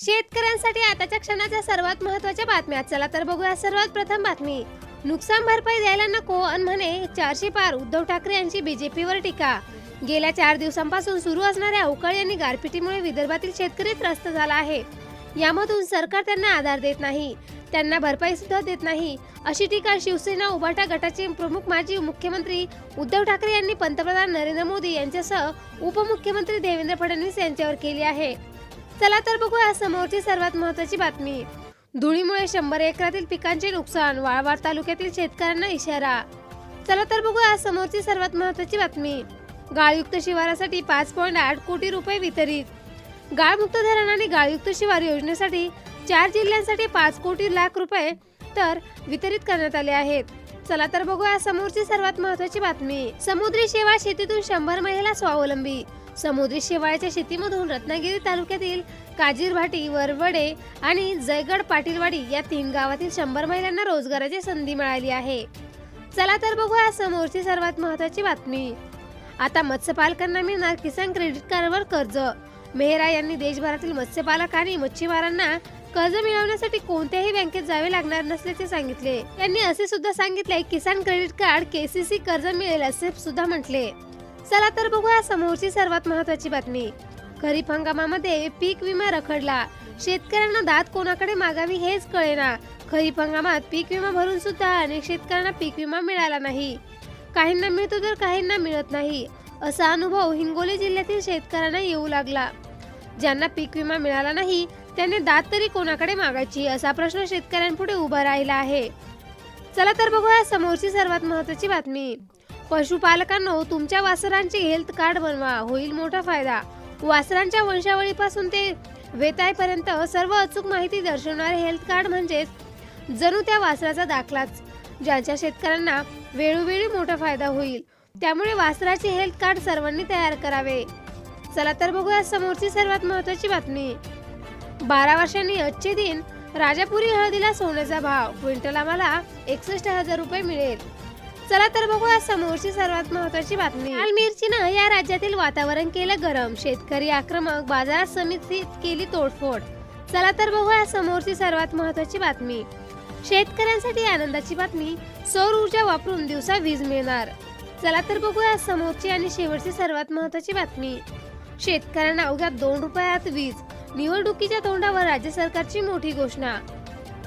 शेतकऱ्यांसाठी आताच्या क्षणाच्या सर्वात महत्त्वाच्या बातम्या. चला तर बघूया सर्वात प्रथम बातमी. नुकसान भरपाई द्यायला नको अन म्हणे चारशे पार उद्धव ठाकरे यांची बीजेपीवर टीका. गेल्या चार दिवसांपासून सुरू असणाऱ्या अवकाळी आणि गारपिटीमुळे विदर्भातील शेतकरी त्रस्त झाला आहे. यामधून सरकार त्यांना आधार देत नाही. त्यांना भरपाई सुद्धा देत नाही. अशी टीका शिवसेना उभाटा गटाचे प्रमुख माजी मुख्यमंत्री उद्धव ठाकरे यांनी पंतप्रधान नरेंद्र मोदी यांच्यासह उपमुख्यमंत्री देवेंद्र फडणवीस यांच्यावर केली आहे. चला तर बघूया समोरची सर्वात महत्वाची बातमी. धुळीमुळे शंभर एकरातील पिकांचे नुकसान वाळवाड तालुक्यातील शेतकऱ्यांना इशारा. चला तर बघूया समोरची सर्वात महत्वाची बातमी. गाळयुक्त शिवारासाठी पाच पॉईंट आठ कोटी रुपये वितरित. गाळमुक्त धरण आणि गाळयुक्त शिवार योजनेसाठी चार जिल्ह्यांसाठी पाच कोटी लाख रुपये तर वितरित करण्यात आले आहेत. चला तर बघूया समोरची सर्वात महत्वाची बातमी. समुद्री शेवाळ शेतीतून शंभर महिला स्वावलंबी. समुद्री शेवाळ्याच्या शेतीमधून रत्नागिरी तालुक्यातील काजीरभाटी वरवडे आणि जयगड पाटीलवाडी या तीन गावातील शंभर महिलांना रोजगाराची संधी मिळाली आहे. चला तर बघूया समोरची सर्वात महत्वाची बातमी. आता मत्स्यपालकांना मिळणार किसान क्रेडिट कार्डवर कर्ज. मेहरा यांनी देशभरातील मत्स्यपालक आणि मच्छीमारांना कर्ज मिळवण्यासाठी कोणत्याही बँकेत जावे लागणार नसल्याचे सांगितले. यांनी असे सुद्धा सांगितले किसान क्रेडिट कार्ड केसीसी कर्ज मिळेल असे सुद्धा म्हटले. चला तर बघूया समोरची सर्वात महत्वाची बातमी. खरीप हंगामामध्ये पीक विमा रखडला. शेतकऱ्यांना दात कोणाकडे मागावी हेच कळेना. खरीप हंगामात पीक विमा भरून सुद्धा अनेक शेतकऱ्यांना पीक विमा मिळाला नाही. काहींना मिळतो तर काहींना मिळत नाही. असा अनुभव हिंगोली जिल्ह्यातील शेतकऱ्यांना येऊ लागला. ज्यांना पीक विमा मिळाला नाही त्यांनी दात तरी कोणाकडे मागायची असा प्रश्न शेतकऱ्यांपुढे उभा राहिला आहे. चला तर बघूया समोरची सर्वात महत्वाची बातमी. पशुपालकांनो तुमच्या वासरांचे हेल्थ कार्ड बनवा. होईल मोठा फायदा. वासरांच्या वंशावळीपासून ते वेतायपर्यंत सर्व अचूक माहिती दर्शवणारे हेल्थ कार्ड म्हणजेच जणू त्या वासराचा दाखलाच. ज्यांच्या शेतकऱ्यांना वेळोवेळी मोठा फायदा होईल त्यामुळे वासराचे हेल्थ कार्ड सर्वांनी तयार करावे. चला तर बघूया समोरची सर्वात महत्वाची बातमी. बारा वर्षांनी आजचे दिन राजापुरी हळदीला सोन्याचा भाव. क्विंटल आम्हाला एकसष्ट हजार रुपये मिळेल. चला तर बघूया समोरची सर्वात महत्वाची बातमी. लाल मिरचीनं या राज्यातील वातावरण केलं गरम. शेतकरी आक्रमक बाजार समितीत केली तोडफोड. चला तर बघूया समोरची सर्वात महत्वाची बातमी. शेतकऱ्यांसाठी आनंदाची बातमी सौर ऊर्जा वापरून दिवसा वीज मिळणार. चला तर बघूया समोरची आणि शेवटची सर्वात महत्वाची बातमी. शेतकऱ्यांना अवघ्या दोन रुपयात वीज निवडणुकीच्या तोंडावर राज्य सरकारची मोठी घोषणा.